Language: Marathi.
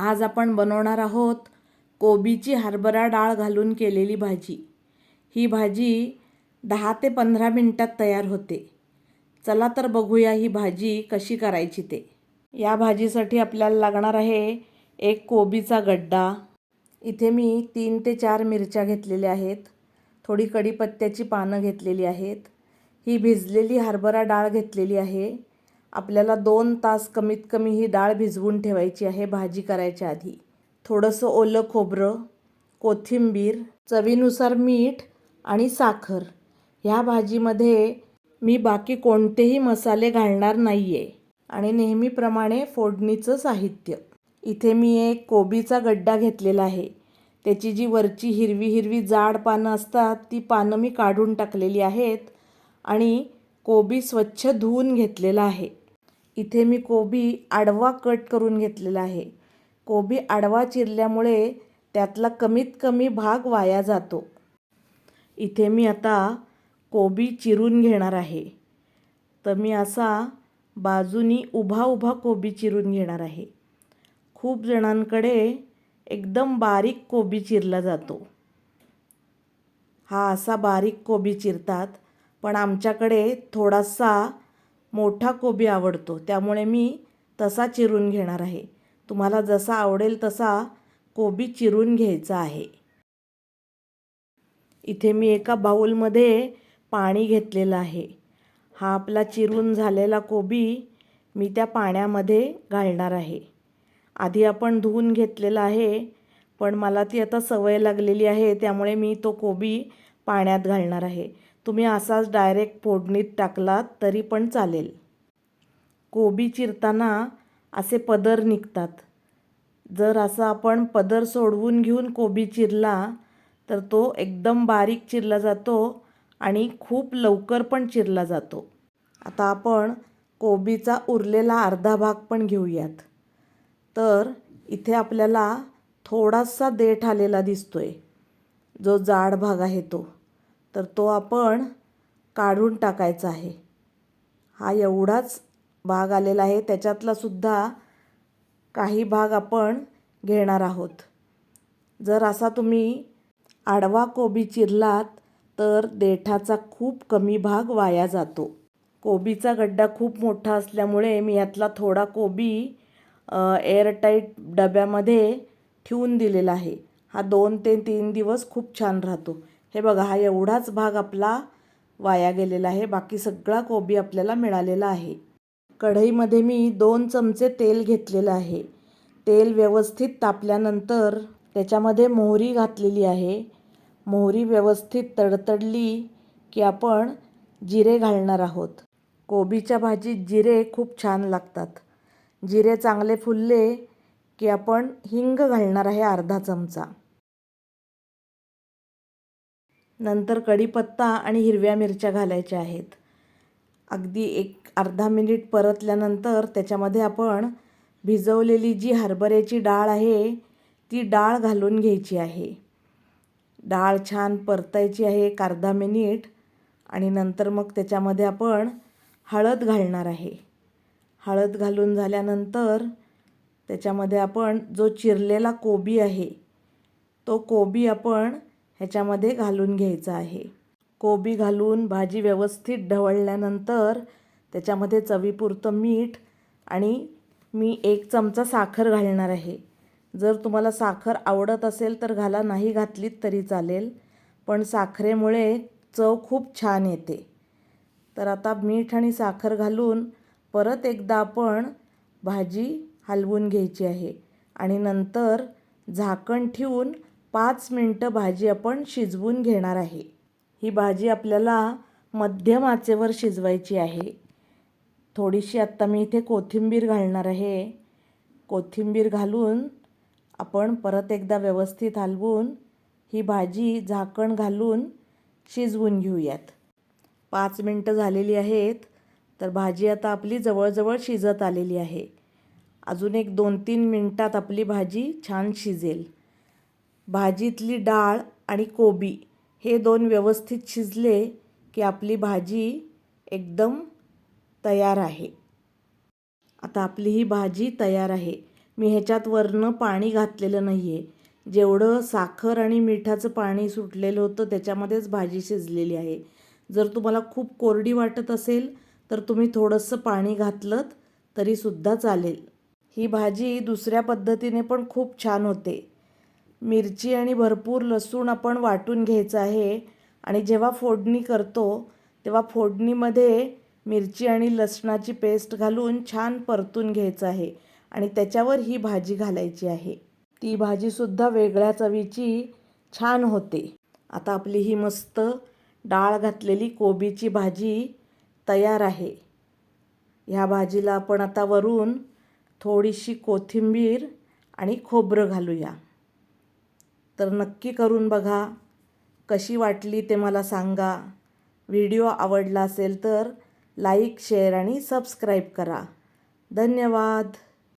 आज आपण बनवणार आहोत कोबीची हरभरा डाळ घालून केलेली भाजी. ही भाजी दहा ते पंधरा मिनटात तयार होते. चला तर बघूया ही भाजी कशी करायची ते. या भाजीसाठी आपल्याला लागणार आहे एक कोबीचा गड्डा. इथे मी तीन ते चार मिरच्या घेतलेल्या आहेत. थोडी कढीपत्त्याची पानं घेतलेली आहेत. ही भिजलेली हरभरा डाळ घेतलेली आहे. आपल्याला दोन तास कमीत कमी ही डाळ भिजवून ठेवायची आहे भाजी करायच्या आधी. थोडंसं ओलं खोबरं कोथिंबीर चवीनुसार मीठ आणि साखर. ह्या भाजीमध्ये मी बाकी कोणतेही मसाले घालणार नाही आहे आणि नेहमीप्रमाणे फोडणीचं साहित्य. इथे मी एक कोबीचा गड्डा घेतलेला आहे. त्याची जी वरची हिरवी हिरवी जाड पानं असतात ती पानं मी काढून टाकलेली आहेत आणि कोबी स्वच्छ धुवून घेतलेला आहे. इथे मी कोबी आडवा कट करून घेतलेला आहे. कोबी आडवा चिरल्यामुळे त्यातला कमीत कमी भाग वाया जातो. इथे मी आता कोबी चिरून घेणार आहे. तर मी असा बाजूनी उभा उभा कोबी चिरून घेणार आहे. खूप जणांकडे एकदम बारीक कोबी चिरला जातो. हा असा बारीक कोबी चिरतात. पण आमच्याकडे थोडासा मोठा कोबी आवडतो. त्यामुळे मी तसा चिरून घेणार आहे. तुम्हाला जसा आवडेल तसा कोबी चिरून घ्यायचा आहे. इथे मी एका बाऊलमध्ये पाणी घेतलेलं आहे. हा आपला चिरून झालेला कोबी मी त्या पाण्यामध्ये घालणार आहे. आधी आपण धुवून घेतलेला आहे पण मला ती आता सवय लागलेली आहे त्यामुळे मी तो कोबी पाण्यात घालणार आहे. तुम्ही असाच डायरेक्ट फोडणीत टाकलात तरी पण चालेल. कोबी चिरताना असे पदर निघतात. जर असं आपण पदर सोडवून घेऊन कोबी चिरला तर तो एकदम बारीक चिरला जातो आणि खूप लवकर पण चिरला जातो. आता आपण कोबीचा उरलेला अर्धा भाग पण घेऊयात. तर इथे आपल्याला थोडासा देठ आलेला दिसतो आहे जो जाड भाग आहे तो. तर तो आपण काढून टाकायचा आहे. हा एवढाच भाग आलेला आहे. त्याच्यातला सुद्धा काही भाग आपण घेणार आहोत. जर असा तुम्ही आडवा कोबी चिरलात तर देठाचा खूप कमी भाग वाया जातो. कोबीचा गड्डा खूप मोठा असल्यामुळे मी यातला थोडा कोबी एअरटाईट डब्यामध्ये ठेवून दिलेला आहे. हा दोन ते तीन दिवस खूप छान राहतो. हे बघा हा एवढाच भाग आपला वाया गेलेला आहे. बाकी सगळा कोबी आपल्याला मिळालेला आहे. कढईमध्ये मी दोन चमचे तेल घेतलेलं आहे. तेल व्यवस्थित तापल्यानंतर त्याच्यामध्ये मोहरी घातलेली आहे. मोहरी व्यवस्थित तडतडली की आपण जिरे घालणार आहोत. कोबीच्या भाजीत जिरे खूप छान लागतात. जिरे चांगले फुलले की आपण हिंग घालणार आहे अर्धा चमचा. नंतर कढीपत्ता आणि हिरव्या मिरच्या घालायच्या आहेत. अगदी एक अर्धा मिनिट परतल्यानंतर त्याच्यामध्ये आपण भिजवलेली जी हरभऱ्याची डाळ आहे ती डाळ घालून घ्यायची आहे. डाळ छान परतायची आहे एक अर्धा मिनिट आणि नंतर मग त्याच्यामध्ये आपण हळद घालणार आहे. हळद घालून झाल्यानंतर त्याच्यामध्ये आपण जो चिरलेला कोबी आहे तो कोबी आपण ह्याच्यामध्ये घालून घ्यायचं आहे. कोबी घालून भाजी व्यवस्थित ढवळल्यानंतर त्याच्यामध्ये चवीपुरतं मीठ आणि मी एक चमचा साखर घालणार आहे. जर तुम्हाला साखर आवडत असेल तर घाला नाही घातलीत तरी चालेल पण साखरेमुळे चव खूप छान येते. तर आता मीठ आणि साखर घालून परत एकदा आपण भाजी हलवून घ्यायची आहे आणि नंतर झाकण ठेवून पाच मिनटं भाजी आपण शिजवून घेणार आहे. ही भाजी आपल्याला मध्यम आचेवर शिजवायची आहे. थोडीशी आत्ता मी इथे कोथिंबीर घालणार आहे. कोथिंबीर घालून आपण परत एकदा व्यवस्थित हलवून ही भाजी झाकण घालून शिजवून घेऊयात. पाच मिनटं झालेली आहेत तर भाजी आता आपली जवळजवळ शिजत आलेली आहे. अजून एक दोन तीन मिनटात आपली भाजी छान शिजेल. भाजीतली डाळ आणि कोबी हे दोन व्यवस्थित शिजले की आपली भाजी एकदम तयार आहे. आता आपली ही भाजी तयार आहे. मी ह्याच्यात वरनं पाणी घातलेलं नाही आहे जेवढं साखर आणि मिठाचं पाणी सुटलेलं होतं त्याच्यामध्येच भाजी शिजलेली आहे. जर तुम्हाला खूप कोरडी वाटत असेल तर तुम्ही थोडंसं पाणी घातलं तरीसुद्धा चालेल. ही भाजी दुसऱ्या पद्धतीने पण खूप छान होते. मिरची आणि भरपूर लसूण आपण वाटून घ्यायचं आहे. आणि जेव्हा फोडणी करतो तेव्हा फोडणीमध्ये मिरची आणि लसणाची पेस्ट घालून छान परतून घ्यायचं आहे. आणि त्याच्यावर ही भाजी घालायची आहे. ती भाजीसुद्धा वेगळ्या चवीची छान होते. आता आपली ही मस्त डाळ घातलेली कोबीची भाजी तयार आहे. ह्या भाजीला आपण आता वरून थोडीशी कोथिंबीर आणि खोबरं घालूया. तर नक्की करून बघा. कशी वाटली ते मला सांगा. व्हिडिओ आवडला असेल तर लाईक शेअर आणि सबस्क्राईब करा. धन्यवाद.